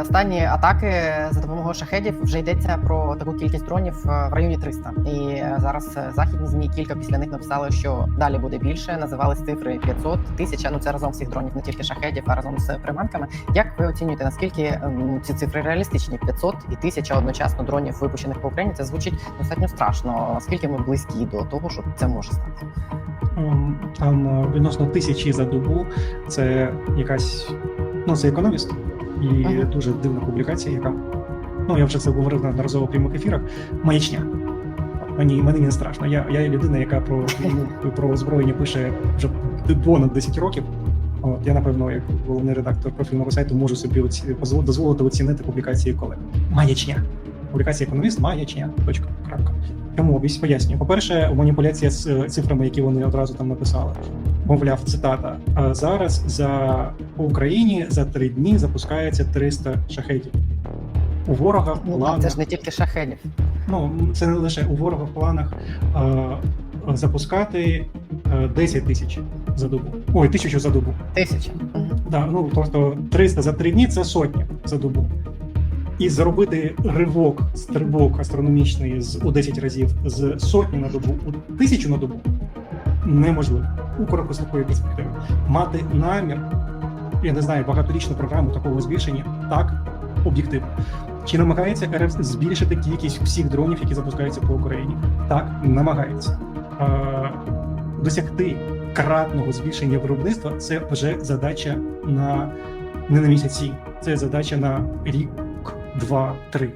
Останні атаки за допомогою шахедів вже йдеться про таку кількість дронів е, в районі 300. І е, зараз е, західні змі кілька після них написали, що далі буде більше. Називались цифри 500, 1000, Ну це разом всіх дронів, не тільки шахедів, а разом з приманками. Як ви оцінюєте, наскільки ем, ці цифри реалістичні? 500 і 1000 одночасно дронів випущених по Україні? Це звучить достатньо страшно. Наскільки ми близькі до того, що це може стати? Ем, Там відносно тисячі за добу. Це якась ну це економіст і Ага. дуже дивна публікація, яка ну я вже це говорив на неодноразово в прямих ефірах. Маячня. Мені мені не страшно. Я, я людина, яка про про озброєння пише вже понад 10 років. От я напевно, як головний редактор профільного сайту, можу собі оці, дозволити оцінити публікації колег. Маячня. Публікація економіст маячня. Точка. Крапка. Чому обісь пояснюю? По-перше, маніпуляція з е, цифрами, які вони одразу там написали. Мовляв, цитата. «А Зараз за по Україні за три дні запускається 300 шахетів. У ворога в Ну планах це ж не тільки шахедів. ну це не лише у ворога в планах е, запускати е, 10 тисяч за добу. Ой, тисячу за добу. Тисяча. Да, ну тобто 300 за 3 дні це сотня за добу. І зробити ривок, стрибок астрономічний з у 10 разів з сотні на добу у тисячу на добу неможливо у короткостроковій перспективі. Мати намір, я не знаю, багаторічну програму такого збільшення так об'єктивно. Чи намагається РФ збільшити кількість всіх дронів, які запускаються по Україні? Так, намагається. Е, досягти кратного збільшення виробництва це вже задача на не на місяці, це задача на рік, два, три.